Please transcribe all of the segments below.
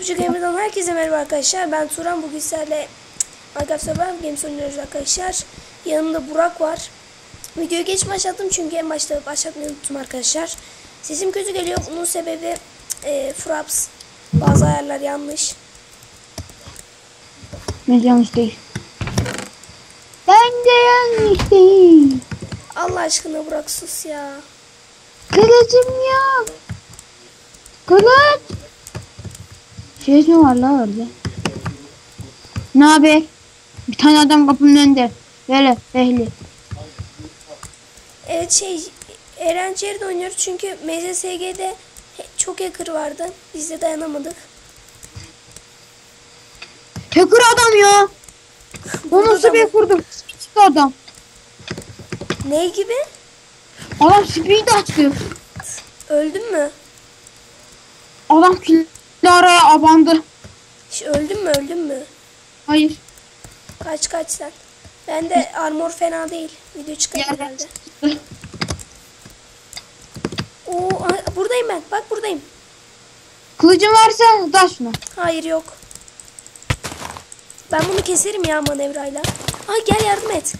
Topçu Gamer'dan herkese merhaba arkadaşlar. Ben Turan. Bugün sizlerle Minecraft Survival Games oynuyoruz arkadaşlar. Yanımda Burak var. Videoyu geç başlattım çünkü en başta başlatmayı unuttum arkadaşlar. Sesim kötü geliyor. Bunun sebebi e, Fraps. Bazı ayarlar yanlış. Ne yanlış değil. Ben de yanlış değil. Allah aşkına Burak sus ya. Kılıcım yok. Kılıç. Şey mi var la orada? Ne haber? Bir tane adam kapının önünde. Böyle behli. Evet şey Eren Çeri'de oynuyoruz çünkü MZSG'de çok hacker vardı. Biz de dayanamadık. Hacker adam ya. O nasıl bir kurdum? Çıktı adam. Ne gibi? Adam speed açtı. Öldün mü? Adam killaraya abandı. Ş- Öldün mü öldün mü? Hayır. Kaç kaç sen. Ben de armor fena değil. Video Gel. herhalde. Oo, buradayım ben. Bak buradayım. Kılıcın varsa da şunu. Hayır yok. Ben bunu keserim ya manevrayla. Ay gel yardım et.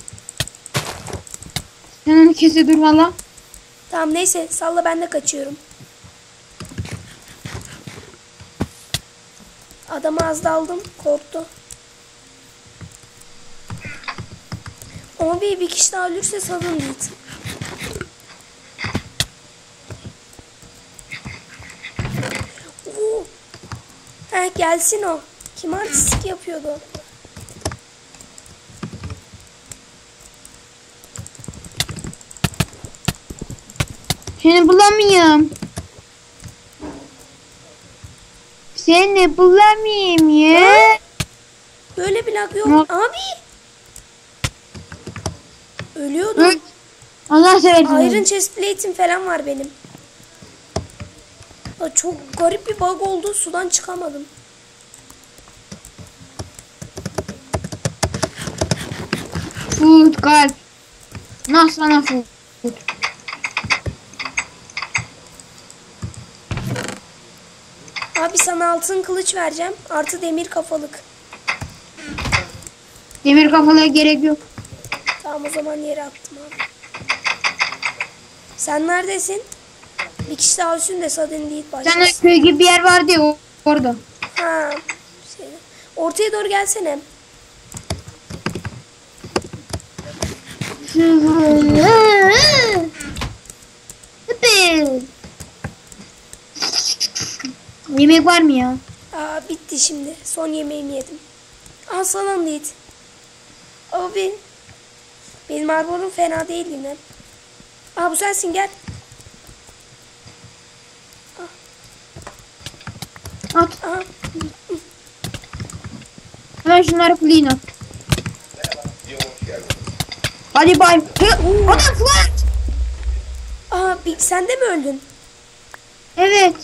Sen onu kese dur valla. Tamam neyse salla ben de kaçıyorum. Adamı az daldım. Korktu. Ama bir, bir kişi daha ölürse salın git. Oo. Gelsin o. Kim artistik yapıyordu? Seni bulamayayım. Seni bulamayayım ya. Böyle bir lag yok. Yok. Abi. Ölüyordum. Öl. Allah seversen. Iron chest plate'im falan var benim. Ya çok garip bir bug oldu. Sudan çıkamadım. Food kalp. Nasıl sana food? Abi sana altın kılıç vereceğim. Artı demir kafalık. Demir kafalığa gerek yok. Tamam o zaman yere attım abi. Sen neredesin? Bir kişi daha ölsün de sadın değil başlasın. köy gibi bir yer vardı ya o- orada. Ha. Şey. Ortaya doğru gelsene. Yemek var mı ya? Aa bitti şimdi. Son yemeğimi yedim. Aa salam değil. Abi. Benim armorum fena değil yine. Aa bu sensin gel. At. Aha. Hemen şunları clean at. Hadi bay. Adam flash. Aa sen de mi öldün? Evet.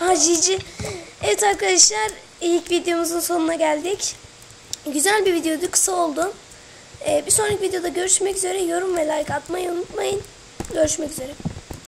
Ha. Evet arkadaşlar ilk videomuzun sonuna geldik. Güzel bir videoydu. Kısa oldu. Ee, bir sonraki videoda görüşmek üzere. Yorum ve like atmayı unutmayın. Görüşmek üzere.